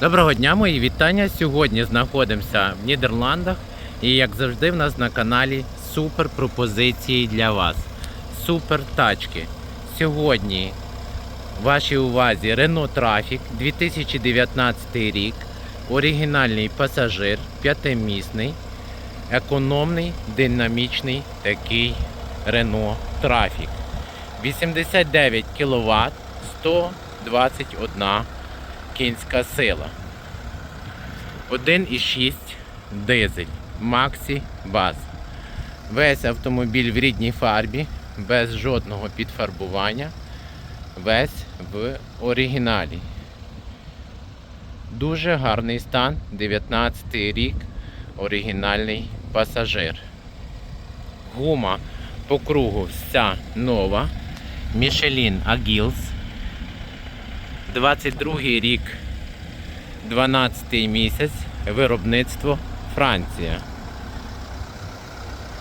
Доброго дня, мої вітання. Сьогодні знаходимося в Нідерландах і як завжди в нас на каналі супер пропозиції для вас. Супер тачки. Сьогодні в вашій увазі Renault Trafic 2019 рік. Оригінальний пасажир, п'ятимісний, економний, динамічний такий Renault Trafic. 89 кВт, 121 кінська сила. 1,6 дизель Maxi Baz. Весь автомобіль в рідній фарбі, без жодного підфарбування. Весь в оригіналі. Дуже гарний стан, 19 рік, оригінальний пасажир. Гума по кругу вся нова. Michelin Agils 22 рік, 12 місяць, виробництво Франція.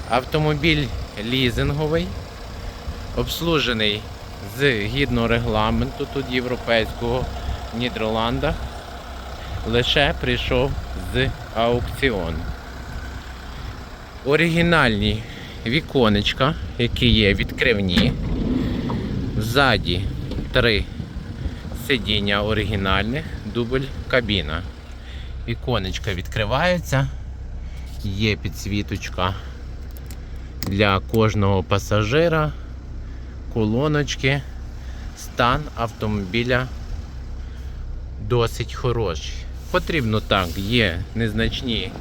Автомобіль лізинговий, обслужений згідно регламенту тут європейського в Нідерландах. Лише прийшов з аукціону. Оригінальні віконечка, які є відкривні. Ззаді три сидіння оригінальних, дубль кабіна. Віконечка відкриваються, є підсвіточка для кожного пасажира, колоночки. Стан автомобіля досить хороший. Потрібно так, є незначні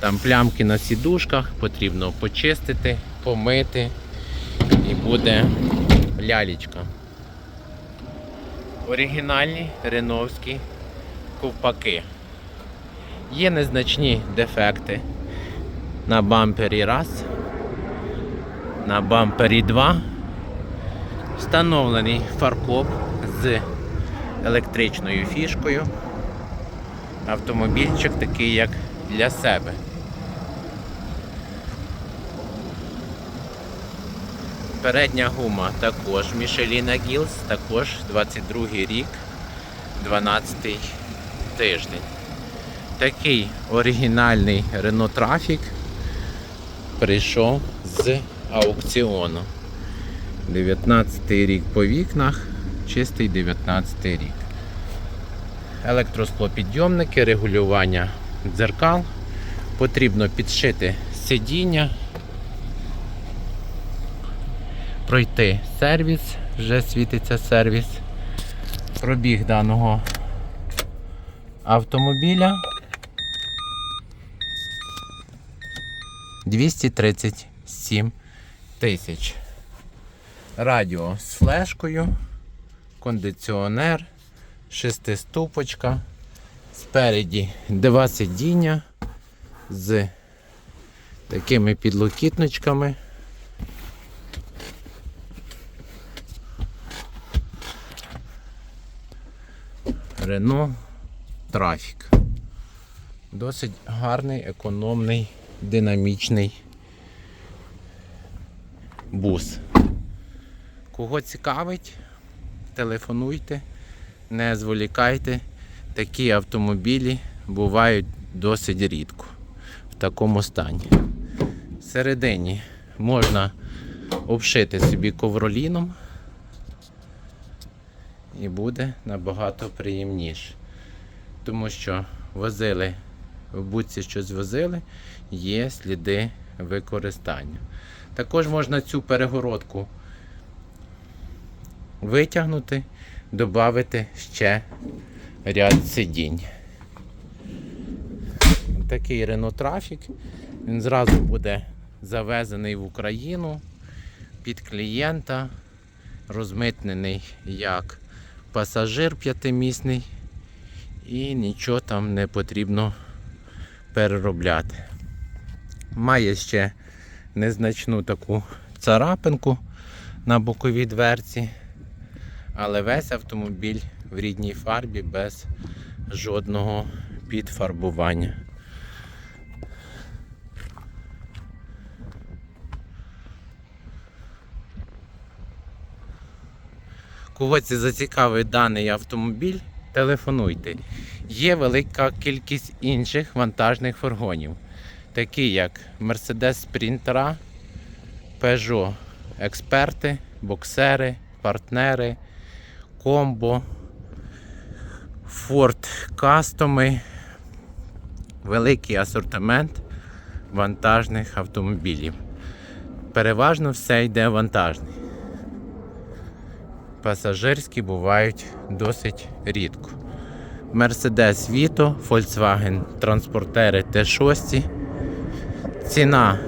там плямки на сідушках, потрібно почистити, помити і буде лялечка. Оригінальні реновські ковпаки. Є незначні дефекти на бампері раз, на бампері 2. Встановлений фаркоп з електричною фішкою. Автомобільчик такий, як для себе. Передня гума також Michelin Agils, також 22 рік, 12 тиждень. Такий оригінальний Renault Trafic прийшов з аукціону. 19 рік по вікнах, чистий 19 рік. Електросклопідйомники, регулювання дзеркал. Потрібно підшити сидіння, пройти сервіс, вже світиться сервіс. Пробіг даного автомобіля 237 тисяч. Радіо з флешкою, кондиціонер, шестиступочка, спереді два сидіння з такими підлокітничками. Рено Трафік. Досить гарний, економний, динамічний бус. Кого цікавить, телефонуйте, не зволікайте. Такі автомобілі бувають досить рідко в такому стані. Всередині можна обшити собі ковроліном і буде набагато приємніше. Тому що возили, в будці щось возили, є сліди використання. Також можна цю перегородку витягнути, додати ще ряд сидінь. Такий Renault Trafic. Він зразу буде завезений в Україну під клієнта, розмитнений як пасажир п'ятимісний і нічого там не потрібно переробляти. Має ще незначну таку царапинку на боковій дверці, але весь автомобіль в рідній фарбі без жодного підфарбування. Кого це зацікавить даний автомобіль, телефонуйте. Є велика кількість інших вантажних фургонів, такі як Mercedes Sprinter, Peugeot Експерти, боксери, партнери, комбо, Ford Кастоми, великий асортимент вантажних автомобілів. Переважно все йде вантажний. Пасажирські бувають досить рідко. Mercedes Vito, Volkswagen транспортери Т6. Ціна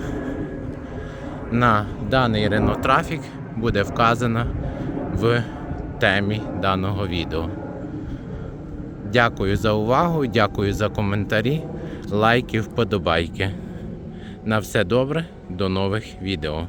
на даний Renault Traffic буде вказана в темі даного відео. Дякую за увагу, дякую за коментарі, лайки, вподобайки. На все добре, до нових відео.